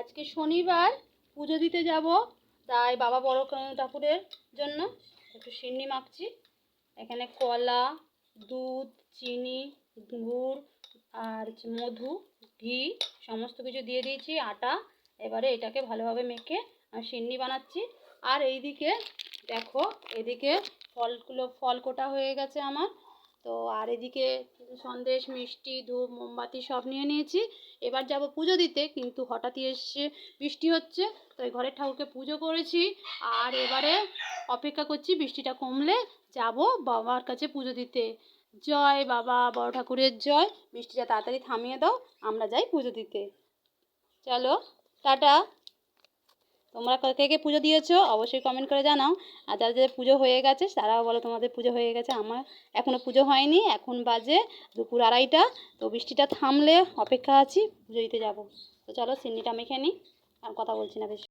আজকে শনিবার পুজো দিতে যাব, তাই বাবা বড় ঠাকুরের জন্য একটু সিন্নি মাখছি। এখানে কলা, দুধ, চিনি, গুড় আর মধু, ঘি সমস্ত কিছু দিয়ে দিয়েছি, আটা। এবারে এটাকে ভালোভাবে মেখে সিন্নি বানাচ্ছি। আর এইদিকে দেখো, এদিকে ফলগুলো ফল কোটা হয়ে গেছে আমার। তো আর এদিকে সন্দেশ, মিষ্টি, ধূপ, মোমবাতি সব নিয়ে নিয়েছি। এবার যাব পুজো দিতে, কিন্তু হঠাৎই এসে বৃষ্টি হচ্ছে তো ঘরের ঠাকুরকে পুজো করেছি। আর এবারে অপেক্ষা করছি, বৃষ্টিটা কমলে যাব বাবার কাছে পুজো দিতে। জয় বাবা, বড় ঠাকুরের জয়। বৃষ্টিটা তাড়াতাড়ি থামিয়ে দাও, আমরা যাই পুজো দিতে। চলো, টাটা। তোমরা কে কে পুজো দিয়েছ? অবশ্যই কমেন্ট করে জানাও। আর যাদের পুজো হয়ে গেছে, তারাও বলো তোমাদের পুজো হয়ে গেছে। আমার এখনও পুজো হয়নি, এখন বাজে দুপুর আড়াইটা। তো বৃষ্টিটা থামলে অপেক্ষা আছি, পুজো দিতে যাব। তো চলো সিন্নিটা মেখে নিই, আর কথা বলছি না বেশি।